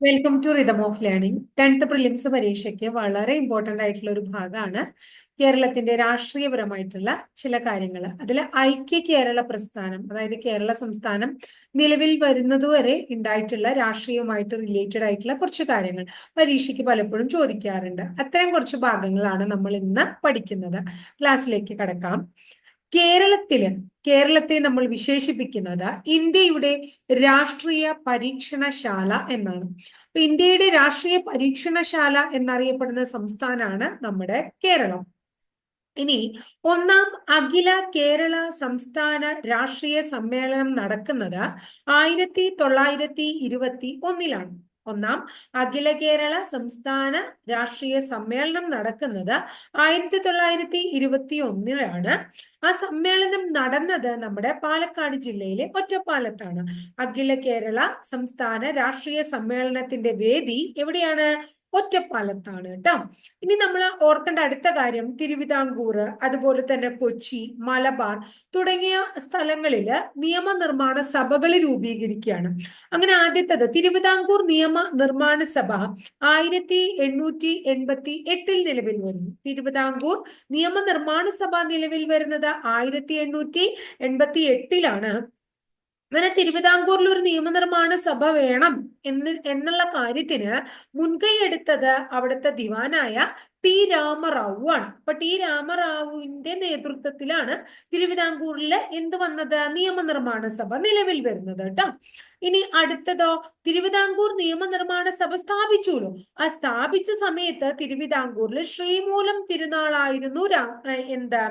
Welcome to rhythm of learning tenth prelims പരീക്ഷയ്ക്ക് വളരെ important ആയിട്ടുള്ള ഒരു ഭാഗമാണ് കേരളത്തിന്റെ രാഷ്ട്രീയപരമായിട്ടുള്ള ചില കാര്യങ്ങൾ. അതിൽ ഐക്യ കേരള പ്രസ്ഥാനം അതായത് കേരള സംസ്ഥാനം നിലവിൽ വരുന്നതുവരെ ഉണ്ടായിട്ടുള്ള രാഷ്ട്രീയവുമായിട്ട് റിലേറ്റഡ് ആയിട്ടുള്ള കുറച്ച് കാര്യങ്ങൾ പരീക്ഷയ്ക്ക് പലപ്പോഴും ചോദിക്കാറുണ്ട്. അത്തരം കുറച്ച് ഭാഗങ്ങളാണ് നമ്മൾ ഇന്ന് പഠിക്കുന്നത്. ക്ലാസ്സിലേക്ക് കടക്കാം. കേരളത്തിൽ കേരളത്തെ നമ്മൾ വിശേഷിപ്പിക്കുന്നത് ഇന്ത്യയുടെ രാഷ്ട്രീയ പരീക്ഷണശാല എന്നാണ്. അപ്പൊ ഇന്ത്യയുടെ രാഷ്ട്രീയ പരീക്ഷണശാല എന്നറിയപ്പെടുന്ന സംസ്ഥാനമാണ് നമ്മുടെ കേരളം. ഇനി ഒന്നാം അഖില കേരള സംസ്ഥാന രാഷ്ട്രീയ സമ്മേളനം നടക്കുന്നത് ആയിരത്തി തൊള്ളായിരത്തി ഇരുപത്തി ഒന്നിലാണ്. ഒന്നാം അഖില കേരള സംസ്ഥാന രാഷ്ട്രീയ സമ്മേളനം നടക്കുന്നത് ആയിരത്തി തൊള്ളായിരത്തി ഇരുപത്തി ഒന്നിലാണ്. ആ സമ്മേളനം നടന്നത് നമ്മുടെ പാലക്കാട് ജില്ലയിലെ ഒറ്റപ്പാലത്താണ്. അഖില കേരള സംസ്ഥാന രാഷ്ട്രീയ സമ്മേളനത്തിന്റെ വേദി എവിടെയാണ്? ഒറ്റപ്പാലത്താണ് കേട്ടോ ഇനി നമ്മൾ ഓർക്കേണ്ട അടുത്ത കാര്യം തിരുവിതാംകൂർ അതുപോലെ തന്നെ കൊച്ചി മലബാർ തുടങ്ങിയ സ്ഥലങ്ങളിൽ നിയമനിർമ്മാണ സഭകൾ രൂപീകരിക്കുകയാണ്. അങ്ങനെ ആദ്യത്തത് തിരുവിതാംകൂർ നിയമ നിർമ്മാണ സഭ ആയിരത്തി എണ്ണൂറ്റി എൺപത്തി എട്ടിൽ നിലവിൽ വരുന്നു. തിരുവിതാംകൂർ നിയമനിർമ്മാണ സഭ നിലവിൽ വരുന്നത് ആയിരത്തി എണ്ണൂറ്റി എൺപത്തി എട്ടിലാണ് അങ്ങനെ തിരുവിതാംകൂറിൽ ഒരു നിയമനിർമ്മാണ സഭ വേണം എന്ന് എന്നുള്ള കാര്യത്തിന് മുൻകൈ എടുത്തത് അവിടുത്തെ ദിവാനായ ടി രാമറാവു ആണ്. അപ്പൊ ടി രാമറാവുവിന്റെ നേതൃത്വത്തിലാണ് തിരുവിതാംകൂറിൽ എന്ത് വന്നത്? നിയമനിർമ്മാണ സഭ നിലവിൽ വരുന്നത് കേട്ടോ. ഇനി അടുത്തതോ? തിരുവിതാംകൂർ നിയമനിർമ്മാണ സഭ സ്ഥാപിച്ചുല്ലോ ആ സ്ഥാപിച്ച സമയത്ത് തിരുവിതാംകൂറിൽ ശ്രീമൂലം തിരുനാളായിരുന്നു രാ എന്താ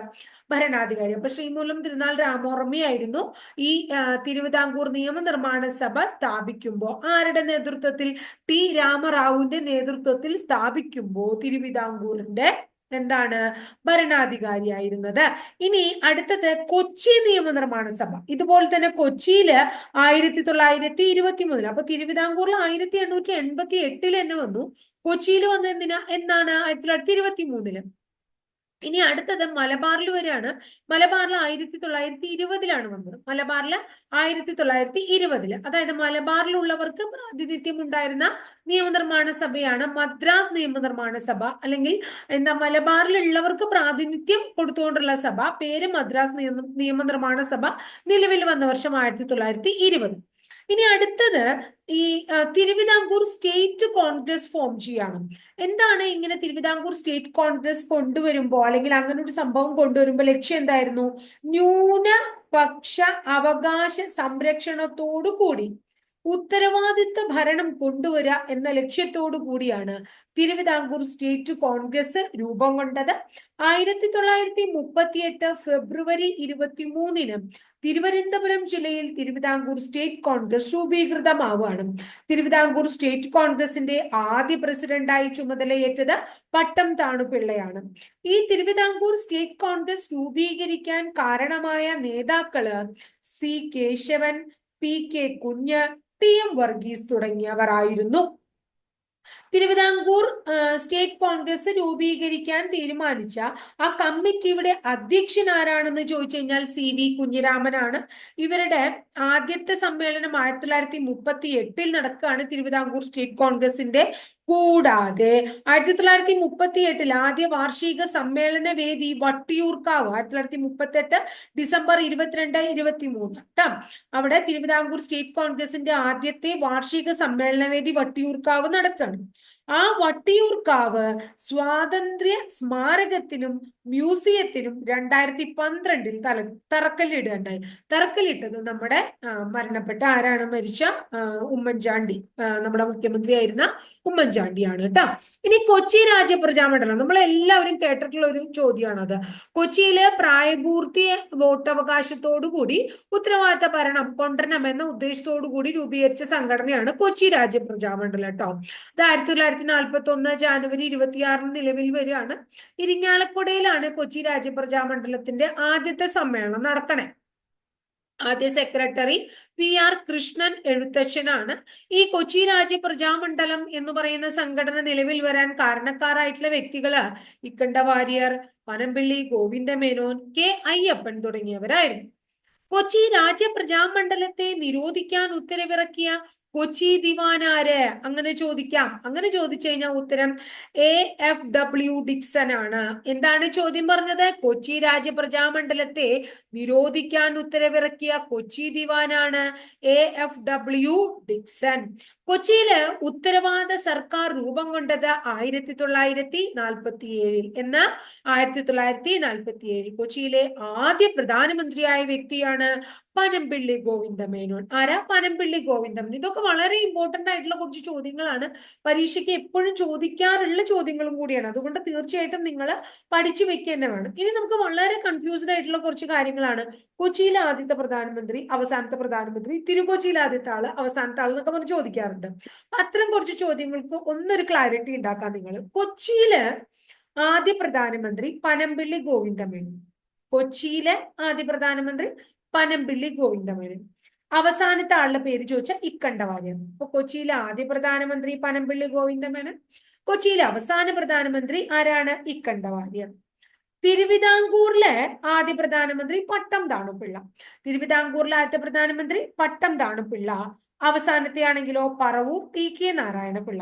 ഭരണാധികാരി. അപ്പൊ ശ്രീമൂലം തിരുനാൾ രാമോർമ്മയായിരുന്നു ഈ തിരുവിതാംകൂർ നിയമനിർമ്മാണ സഭ സ്ഥാപിക്കുമ്പോൾ. ആരുടെ നേതൃത്വത്തിൽ? ടി രാമറാവുവിന്റെ നേതൃത്വത്തിൽ സ്ഥാപിക്കുമ്പോൾ തിരുവിതാംകൂറിന്റെ എന്താണ് ഭരണാധികാരിയായിരുന്നത്. ഇനി അടുത്തത് കൊച്ചി നിയമനിർമ്മാണ സഭ. ഇതുപോലെ തന്നെ കൊച്ചിയിൽ ആയിരത്തി തൊള്ളായിരത്തി ഇരുപത്തി മൂന്നിൽ അപ്പൊ തിരുവിതാംകൂറിൽ ആയിരത്തി എണ്ണൂറ്റി എൺപത്തി എട്ടിൽ തന്നെ വന്നു. കൊച്ചിയിൽ വന്ന എന്തിനാ? എന്നാണ് ആയിരത്തി തൊള്ളായിരത്തി ഇരുപത്തി മൂന്നിൽ ഇനി അടുത്തത് മലബാറിൽ വരെയാണ്. മലബാറിൽ ആയിരത്തി തൊള്ളായിരത്തി ഇരുപതിലാണ് വന്നത്. മലബാറിൽ ആയിരത്തി തൊള്ളായിരത്തി ഇരുപതിൽ അതായത് മലബാറിലുള്ളവർക്ക് പ്രാതിനിധ്യം ഉണ്ടായിരുന്ന നിയമനിർമ്മാണ സഭയാണ് മദ്രാസ് നിയമനിർമ്മാണ സഭ. അല്ലെങ്കിൽ എന്താ മലബാറിലുള്ളവർക്ക് പ്രാതിനിധ്യം കൊടുത്തുകൊണ്ടുള്ള സഭ. പേര് മദ്രാസ് നിയമ നിയമനിർമ്മാണ സഭ നിലവിൽ വന്ന വർഷം ആയിരത്തി തൊള്ളായിരത്തി ഇരുപത്. ഇനി അടുത്തത് ഈ തിരുവിതാംകൂർ സ്റ്റേറ്റ് കോൺഗ്രസ് ഫോം ചെയ്യണം എന്താണ് ഇങ്ങനെ തിരുവിതാംകൂർ സ്റ്റേറ്റ് കോൺഗ്രസ് കൊണ്ടുവരുമ്പോൾ അല്ലെങ്കിൽ അങ്ങനെ ഒരു സംഭവം കൊണ്ടുവരുമ്പോൾ ലക്ഷ്യം എന്തായിരുന്നു? ന്യൂനപക്ഷ അവകാശ സംരക്ഷണത്തോടു കൂടി ഉത്തരവാദിത്വ ഭരണം കൊണ്ടുവരിക എന്ന ലക്ഷ്യത്തോടു കൂടിയാണ് തിരുവിതാംകൂർ സ്റ്റേറ്റ് കോൺഗ്രസ് രൂപം കൊണ്ടത്. ആയിരത്തി തൊള്ളായിരത്തി മുപ്പത്തി എട്ട് ഫെബ്രുവരി ഇരുപത്തി മൂന്നിന് തിരുവനന്തപുരം ജില്ലയിൽ തിരുവിതാംകൂർ സ്റ്റേറ്റ് കോൺഗ്രസ് രൂപീകൃതമാവുകയാണ്. തിരുവിതാംകൂർ സ്റ്റേറ്റ് കോൺഗ്രസിന്റെ ആദ്യ പ്രസിഡന്റായി ചുമതലയേറ്റത് പട്ടം താണുപിള്ളയാണ് ഈ തിരുവിതാംകൂർ സ്റ്റേറ്റ് കോൺഗ്രസ് രൂപീകരിക്കാൻ കാരണമായ നേതാക്കൾ C. Kesavan P. K. Kunju T M Varghese തുടങ്ങിയവർ ആയിരുന്നു തിരുവിതാംകൂർ സ്റ്റേറ്റ് കോൺഗ്രസ് രൂപീകരിക്കാൻ തീരുമാനിച്ച ആ കമ്മിറ്റിയുടെ അധ്യക്ഷൻ ആരാണെന്ന് ചോദിച്ചു കഴിഞ്ഞാൽ സി വി കുഞ്ഞിരാമനാണ്. ഇവരുടെ ആദ്യത്തെ സമ്മേളനം ആയിരത്തി തൊള്ളായിരത്തി മുപ്പത്തി എട്ടിൽ നടക്കുകയാണ് തിരുവിതാംകൂർ സ്റ്റേറ്റ് കോൺഗ്രസിന്റെ കൂടാതെ ആയിരത്തി തൊള്ളായിരത്തി മുപ്പത്തി എട്ടിൽ ആദ്യ വാർഷിക സമ്മേളന വേദി വട്ടിയൂർക്കാവ് ആയിരത്തി തൊള്ളായിരത്തി മുപ്പത്തി എട്ട് ഡിസംബർ ഇരുപത്തിരണ്ട് ഇരുപത്തി മൂന്ന് കേട്ടോ അവിടെ തിരുവിതാംകൂർ സ്റ്റേറ്റ് കോൺഗ്രസിന്റെ ആദ്യത്തെ വാർഷിക സമ്മേളന വേദി വട്ടിയൂർക്കാവ് നടക്കുകയാണ്. ആ വട്ടിയൂർക്കാവ് സ്വാതന്ത്ര്യ സ്മാരകത്തിനും മ്യൂസിയത്തിനും രണ്ടായിരത്തി പന്ത്രണ്ടിൽ തല തറക്കല്ലിടുകയുണ്ടായി തറക്കല്ലിട്ടത് നമ്മുടെ മരണപ്പെട്ട ആരാണ് മരിച്ച? ഉമ്മൻചാണ്ടി. നമ്മുടെ മുഖ്യമന്ത്രിയായിരുന്ന ഉമ്മൻചാണ്ടിയാണ് കേട്ടോ. ഇനി കൊച്ചി രാജ്യപ്രജാമണ്ഡലം നമ്മൾ എല്ലാവരും കേട്ടിട്ടുള്ള ഒരു ചോദ്യമാണത്. കൊച്ചിയിലെ പ്രായപൂർത്തി വോട്ടവകാശത്തോടു കൂടി ഉത്തരവാദിത്ത ഭരണം കൊണ്ടരണം എന്ന ഉദ്ദേശത്തോടു കൂടി രൂപീകരിച്ച സംഘടനയാണ് കൊച്ചി രാജ്യപ്രജാമണ്ഡലം കേട്ടോ. അത് ആയിരത്തി തൊള്ളായിരത്തി നാൽപ്പത്തി ഒന്ന് ജാനുവരി ഇരുപത്തിയാറിന് നിലവിൽ വരികയാണ്. ഇരിങ്ങാലക്കുടയിലാണ് കൊച്ചി രാജ്യപ്രജാ മണ്ഡലത്തിന്റെ ആദ്യത്തെ സമ്മേളനം നടക്കണേ. ആദ്യ സെക്രട്ടറി പി ആർ കൃഷ്ണൻ എഴുത്തച്ഛനാണ്. ഈ കൊച്ചി രാജ്യ പ്രജാമണ്ഡലം എന്ന് പറയുന്ന സംഘടന നിലവിൽ വരാൻ കാരണക്കാരായിട്ടുള്ള വ്യക്തികൾ ഇക്കണ്ട വാര്യർ പനമ്പിള്ളി ഗോവിന്ദ മേനോൻ കെ അയ്യപ്പൻ തുടങ്ങിയവരായിരുന്നു. കൊച്ചി രാജ്യ പ്രജാമണ്ഡലത്തെ നിരോധിക്കാൻ ഉത്തരവിറക്കിയ കൊച്ചി ദിവാൻ ആര്? അങ്ങനെ ചോദിക്കാം. അങ്ങനെ ചോദിച്ചു കഴിഞ്ഞാൽ ഉത്തരം എ എഫ് ഡബ്ല്യു ഡിക്സൺ ആണ്. എന്താണ് ചോദ്യം പറഞ്ഞത്? കൊച്ചി രാജ്യപ്രജാമണ്ഡലത്തെ നിരോധിക്കാൻ ഉത്തരവിറക്കിയ കൊച്ചി ദിവാനാണ് എ എഫ് ഡബ്ല്യു ഡിക്സൺ. കൊച്ചിയിൽ ഉത്തരവാദ സർക്കാർ രൂപം കൊണ്ടത് ആയിരത്തി തൊള്ളായിരത്തി നാൽപ്പത്തി ഏഴിൽ എന്ന ആയിരത്തി തൊള്ളായിരത്തി നാൽപ്പത്തി ഏഴിൽ കൊച്ചിയിലെ ആദ്യ പ്രധാനമന്ത്രിയായ വ്യക്തിയാണ് പനമ്പിള്ളി ഗോവിന്ദമേനോൻ. ആരാ പനമ്പിള്ളി ഗോവിന്ദമേനോൻ? ഇതൊക്കെ വളരെ ഇമ്പോർട്ടന്റ് ആയിട്ടുള്ള കുറച്ച് ചോദ്യങ്ങളാണ്. പരീക്ഷയ്ക്ക് എപ്പോഴും ചോദിക്കാറുള്ള ചോദ്യങ്ങളും കൂടിയാണ്. അതുകൊണ്ട് തീർച്ചയായിട്ടും നിങ്ങൾ പഠിച്ചു തന്നെ വേണം. ഇനി നമുക്ക് വളരെ കൺഫ്യൂസ്ഡ് ആയിട്ടുള്ള കുറച്ച് കാര്യങ്ങളാണ്. കൊച്ചിയിലെ ആദ്യത്തെ പ്രധാനമന്ത്രി അവസാനത്തെ പ്രധാനമന്ത്രി തിരുകൊച്ചിയിലെ ആദ്യത്തെ ആൾ അവസാനത്തെ ആൾ എന്നൊക്കെ പറഞ്ഞ് ചോദിക്കാറുണ്ട്. അപ്പൊ അത്തരം കുറച്ച് ചോദ്യങ്ങൾക്ക് ഒന്നൊരു ക്ലാരിറ്റി ഉണ്ടാക്കാം നിങ്ങൾ കൊച്ചിയിൽ ആദ്യ പ്രധാനമന്ത്രി പനമ്പിള്ളി ഗോവിന്ദമേനു കൊച്ചിയിലെ ആദ്യ പ്രധാനമന്ത്രി പനമ്പിള്ളി ഗോവിന്ദമേനു അവസാനത്തെ ആളുടെ പേര് ചോദിച്ചാൽ ഇക്കണ്ട വാര്യം അപ്പൊ കൊച്ചിയിലെ ആദ്യ പ്രധാനമന്ത്രി പനമ്പിള്ളി ഗോവിന്ദമേനൻ. കൊച്ചിയിലെ അവസാന പ്രധാനമന്ത്രി ആരാണ്? ഇക്കണ്ട ഇക്കണ്ടവാര്യർ തിരുവിതാംകൂറിലെ ആദ്യ പ്രധാനമന്ത്രി പട്ടം താണുപിള്ള. തിരുവിതാംകൂറിലെ ആദ്യത്തെ പ്രധാനമന്ത്രി പട്ടം താണുപിള്ള. അവസാനത്തെ ആണെങ്കിലോ പറവൂർ ടി കെ നാരായണപിള്ള.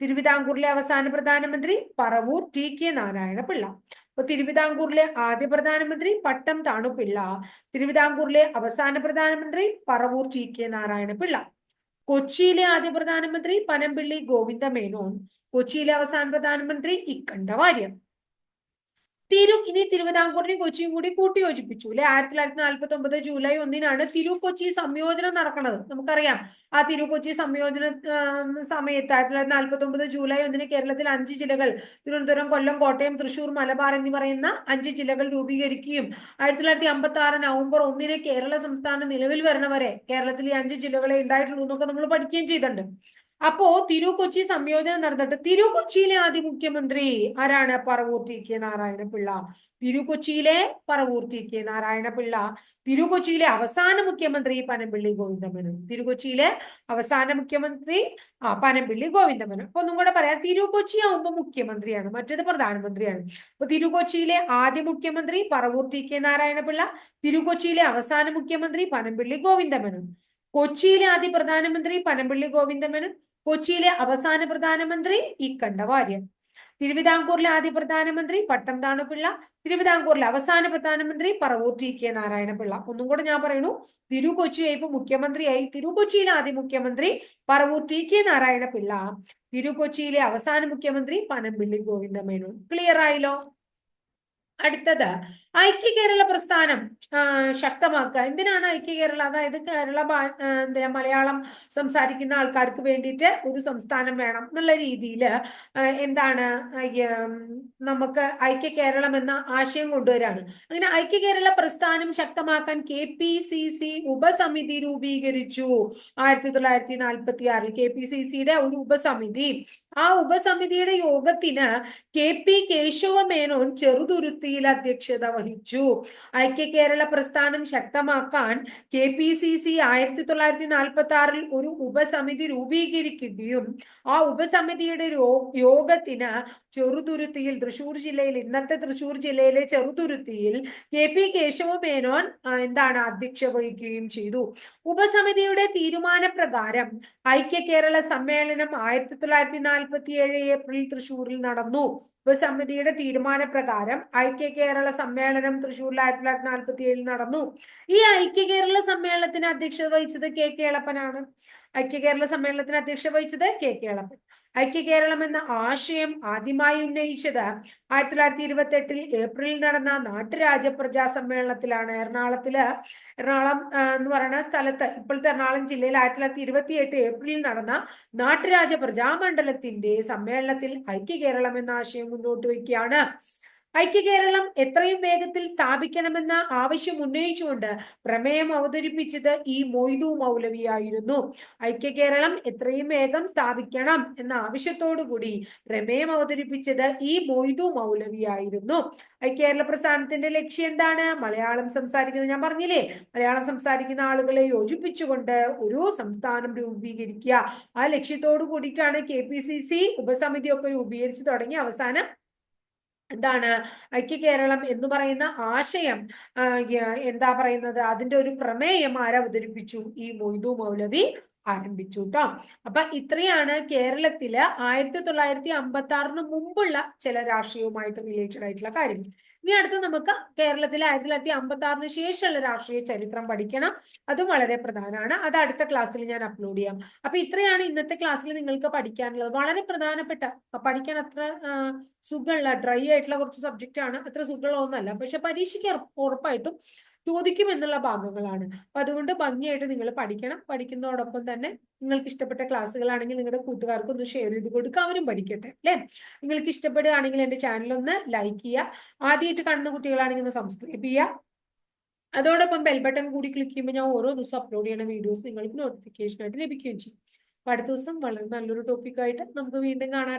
തിരുവിതാംകൂറിലെ അവസാന പ്രധാനമന്ത്രി പറവൂർ ടി കെ നാരായണപിള്ള. അപ്പൊ തിരുവിതാംകൂറിലെ ആദ്യ പ്രധാനമന്ത്രി പട്ടം താണുപിള്ള. തിരുവിതാംകൂറിലെ അവസാന പ്രധാനമന്ത്രി പറവൂർ ടി കെ നാരായണപിള്ള. കൊച്ചിയിലെ ആദ്യ പ്രധാനമന്ത്രി പനമ്പിള്ളി ഗോവിന്ദ മേനോൻ കൊച്ചിയിലെ അവസാന പ്രധാനമന്ത്രി ഇക്കണ്ട വാര്യർ തിരു ഇനി തിരുവിതാംകൂറിനെയും കൊച്ചിയും കൂടി കൂട്ടിയോജിപ്പിച്ചു. അല്ലെ? ആയിരത്തി തൊള്ളായിരത്തി നാൽപ്പത്തി ഒമ്പത് ജൂലൈ ഒന്നിനാണ് തിരു കൊച്ചി സംയോജനം നടക്കുന്നത്. നമുക്കറിയാം. ആ തിരു കൊച്ചി സംയോജന സമയത്ത് ആയിരത്തി തൊള്ളായിരത്തി നാൽപ്പത്തി ഒമ്പത് ജൂലൈ ഒന്നിന് കേരളത്തിൽ അഞ്ച് ജില്ലകൾ തിരുവനന്തപുരം കൊല്ലം കോട്ടയം തൃശൂർ മലബാർ എന്ന് പറയുന്ന അഞ്ച് ജില്ലകൾ രൂപീകരിക്കുകയും ആയിരത്തി തൊള്ളായിരത്തി അമ്പത്തി ആറ് നവംബർ ഒന്നിന് കേരള സംസ്ഥാനം നിലവിൽ വരണവരെ കേരളത്തിൽ ഈ അഞ്ച് ജില്ലകളെ ഉണ്ടായിട്ടുള്ളൂ എന്നൊക്കെ നമ്മൾ പഠിക്കുകയും ചെയ്തിട്ടുണ്ട്. അപ്പോ തിരു കൊച്ചി സംയോജനം നടന്നിട്ട് തിരു കൊച്ചിയിലെ ആദ്യ മുഖ്യമന്ത്രി ആരാണ്? Paravur T K Narayana Pillai. തിരു കൊച്ചിയിലെ പറവൂർ ടി കെ നാരായണപിള്ള. തിരു കൊച്ചിയിലെ അവസാന മുഖ്യമന്ത്രി പനമ്പിള്ളി ഗോവിന്ദമേനോൻ തിരു കൊച്ചിയിലെ അവസാന മുഖ്യമന്ത്രി ആ പനമ്പിള്ളി ഗോവിന്ദമേനോൻ അപ്പൊ ഒന്നും കൂടെ പറയാം. തിരു കൊച്ചി ആവുമ്പോ മുഖ്യമന്ത്രിയാണ് മറ്റേത് പ്രധാനമന്ത്രിയാണ്. അപ്പൊ തിരു കൊച്ചിയിലെ ആദ്യ മുഖ്യമന്ത്രി പറവൂർ ടി കെ നാരായണപിള്ള തിരു കൊച്ചിയിലെ അവസാന മുഖ്യമന്ത്രി പനമ്പിള്ളി ഗോവിന്ദമേനോൻ കൊച്ചിയിലെ ആദ്യ പ്രധാനമന്ത്രി പനമ്പിള്ളി ഗോവിന്ദമേനോൻ കൊച്ചിയിലെ അവസാന പ്രധാനമന്ത്രി ഇക്കണ്ട വാര്യൻ തിരുവിതാംകൂറിലെ ആദ്യ പ്രധാനമന്ത്രി പട്ടം താണുപിള്ള തിരുവിതാംകൂറിലെ അവസാന പ്രധാനമന്ത്രി പറവൂർ ടി കെ നാരായണപിള്ള. ഒന്നും കൂടെ ഞാൻ പറയുന്നു തിരു കൊച്ചിയായി ഇപ്പൊ മുഖ്യമന്ത്രിയായി. തിരു കൊച്ചിയിലെ ആദ്യ മുഖ്യമന്ത്രി പറവൂർ ടി കെ നാരായണപിള്ള. തിരു കൊച്ചിയിലെ അവസാന മുഖ്യമന്ത്രി പനമ്പിള്ളി ഗോവിന്ദമേനോൻ. ക്ലിയർ ആയില്ലോ? അടുത്തത് ഐക്യ കേരള പ്രസ്ഥാനം ശക്തമാക്കുക. എന്തിനാണ് ഐക്യ കേരള അതായത് കേരള എന്തിനാ മലയാളം സംസാരിക്കുന്ന ആൾക്കാർക്ക് വേണ്ടിയിട്ട് ഒരു സംസ്ഥാനം വേണം എന്നുള്ള രീതിയിൽ എന്താണ് നമുക്ക് ഐക്യ കേരളം എന്ന ആശയം കൊണ്ടുവരാണ്. അങ്ങനെ ഐക്യ കേരള പ്രസ്ഥാനം ശക്തമാക്കാൻ കെ പി സി സി ഉപസമിതി രൂപീകരിച്ചു ആയിരത്തി തൊള്ളായിരത്തി നാൽപ്പത്തി ആറിൽ കെ പി സി സിയുടെ ഒരു ഉപസമിതി. ആ ഉപസമിതിയുടെ യോഗത്തിന് കെ പി കേശവ മേനോൻ ചെറുതുരുത്തിയിൽ അധ്യക്ഷത വഹിച്ചു. ഐക്യ കേരള പ്രസ്ഥാനം ശക്തമാക്കാൻ കെ പി സി സി ആയിരത്തി തൊള്ളായിരത്തി നാൽപ്പത്തി ആറിൽ ഒരു ഉപസമിതി രൂപീകരിക്കുകയും ആ ഉപസമിതിയുടെ യോഗത്തിന് ചെറുതുരുത്തിയിൽ തൃശൂർ ജില്ലയിൽ ഇന്നത്തെ തൃശൂർ ജില്ലയിലെ ചെറുതുരുത്തിയിൽ കെ പി കേശവ മേനോൻ എന്താണ് അധ്യക്ഷ വഹിക്കുകയും ചെയ്തു. ഉപസമിതിയുടെ തീരുമാനപ്രകാരം ഐക്യ കേരള സമ്മേളനം ആയിരത്തി തൊള്ളായിരത്തി നാൽപ്പത്തി ഏഴ് ഏപ്രിൽ തൃശൂരിൽ നടന്നു. ഉപസമിതിയുടെ തീരുമാനപ്രകാരം ഐക്യ കേരള സമ്മേളനം തൃശൂരിൽ ആയിരത്തി തൊള്ളായിരത്തി നാൽപ്പത്തി ഏഴിൽ നടന്നു. ഈ ഐക്യ കേരള സമ്മേളനത്തിന് അധ്യക്ഷത വഹിച്ചത് കെ കേളപ്പനാണ് ഐക്യ കേരള സമ്മേളനത്തിന് അധ്യക്ഷത വഹിച്ചത് കെ കേളപ്പൻ ഐക്യ കേരളം എന്ന ആശയം ആദ്യമായി ഉന്നയിച്ചത് ആയിരത്തി തൊള്ളായിരത്തി ഇരുപത്തി എട്ടിൽ ഏപ്രിലിൽ നടന്ന നാട്ടുരാജ്യ പ്രജാ സമ്മേളനത്തിലാണ്. എറണാകുളത്തിൽ എറണാകുളം എന്ന് പറയുന്ന സ്ഥലത്ത് ഇപ്പോഴത്തെ എറണാകുളം ജില്ലയിൽ ആയിരത്തി തൊള്ളായിരത്തി ഇരുപത്തി എട്ട് ഏപ്രിലിൽ നടന്ന നാട്ടുരാജ പ്രജാമണ്ഡലത്തിന്റെ സമ്മേളനത്തിൽ ഐക്യ കേരളം എന്ന ആശയം മുന്നോട്ട് വയ്ക്കുകയാണ്. ഐക്യ കേരളം എത്രയും വേഗത്തിൽ സ്ഥാപിക്കണമെന്ന ആവശ്യം ഉന്നയിച്ചുകൊണ്ട് പ്രമേയം അവതരിപ്പിച്ചത് ഈ മൊയ്തു മൗലവിയായിരുന്നു. ഐക്യകേരളം എത്രയും വേഗം സ്ഥാപിക്കണം എന്ന ആവശ്യത്തോടു കൂടി പ്രമേയം അവതരിപ്പിച്ചത് ഈ മൊയ്തു മൗലവിയായിരുന്നു. ഐക്യകേരള പ്രസ്ഥാനത്തിന്റെ ലക്ഷ്യം എന്താണ്? മലയാളം സംസാരിക്കുന്നത് ഞാൻ പറഞ്ഞില്ലേ? മലയാളം സംസാരിക്കുന്ന ആളുകളെ യോജിപ്പിച്ചുകൊണ്ട് ഒരു സംസ്ഥാനം രൂപീകരിക്കുക. ആ ലക്ഷ്യത്തോടു കൂടിയിട്ടാണ് കെ പി സി സി ഉപസമിതിയൊക്കെ രൂപീകരിച്ചു തുടങ്ങി. അവസാനം എന്താണ് ഐക്യ കേരളം എന്ന് പറയുന്ന ആശയം എന്താ പറയുന്നത്? അതിന്റെ ഒരു പ്രമേയം ആരവതരിപ്പിച്ചു ഈ മൊയ്തു മൗലവി ആരംഭിച്ചു കേട്ടോ അപ്പൊ ഇത്രയാണ് കേരളത്തിൽ ആയിരത്തി തൊള്ളായിരത്തി അമ്പത്തി ആറിന് മുമ്പുള്ള ചില രാഷ്ട്രീയവുമായിട്ട് റിലേറ്റഡ് ആയിട്ടുള്ള കാര്യങ്ങൾ. ഇനി അടുത്ത് നമുക്ക് കേരളത്തിലെ ആയിരത്തി തൊള്ളായിരത്തി അമ്പത്തി ആറിന് ശേഷമുള്ള രാഷ്ട്രീയ ചരിത്രം പഠിക്കണം. അതും വളരെ പ്രധാനമാണ്. അത് അടുത്ത ക്ലാസ്സിൽ ഞാൻ അപ്ലോഡ് ചെയ്യാം. അപ്പൊ ഇത്രയാണ് ഇന്നത്തെ ക്ലാസ്സിൽ നിങ്ങൾക്ക് പഠിക്കാനുള്ളത്. വളരെ പ്രധാനപ്പെട്ട പഠിക്കാൻ അത്ര സുഖമുള്ള ഡ്രൈ ആയിട്ടുള്ള കുറച്ച് സബ്ജക്റ്റ് ആണ്. അത്ര സുഖമുള്ള ഒന്നല്ല പക്ഷെ പരീക്ഷയ്ക്ക് ഉറപ്പ് ഉറപ്പായിട്ടും ചോദിക്കും എന്നുള്ള ഭാഗങ്ങളാണ്. അപ്പൊ അതുകൊണ്ട് ഭംഗിയായിട്ട് നിങ്ങൾ പഠിക്കണം. പഠിക്കുന്നതോടൊപ്പം തന്നെ നിങ്ങൾക്ക് ഇഷ്ടപ്പെട്ട ക്ലാസ്സുകളാണെങ്കിൽ നിങ്ങളുടെ കൂട്ടുകാർക്ക് ഒന്ന് ഷെയർ ചെയ്ത് കൊടുക്കുക. അവരും പഠിക്കട്ടെ അല്ലെ? നിങ്ങൾക്ക് ഇഷ്ടപ്പെടുകയാണെങ്കിൽ എന്റെ ചാനൽ ഒന്ന് ലൈക്ക് ചെയ്യുക. ആദ്യമായിട്ട് കാണുന്ന കുട്ടികളാണെങ്കിൽ ഒന്ന് സബ്സ്ക്രൈബ് ചെയ്യുക. അതോടൊപ്പം ബെൽ ബട്ടൺ കൂടി ക്ലിക്ക് ചെയ്യുമ്പോൾ ഞാൻ ഓരോ ദിവസം അപ്ലോഡ് ചെയ്യുന്ന വീഡിയോസ് നിങ്ങൾക്ക് നോട്ടിഫിക്കേഷൻ ആയിട്ട് ലഭിക്കുകയും ചെയ്യും. അടുത്ത ദിവസം വളരെ നല്ലൊരു ടോപ്പിക്കായിട്ട് നമുക്ക് വീണ്ടും കാണാം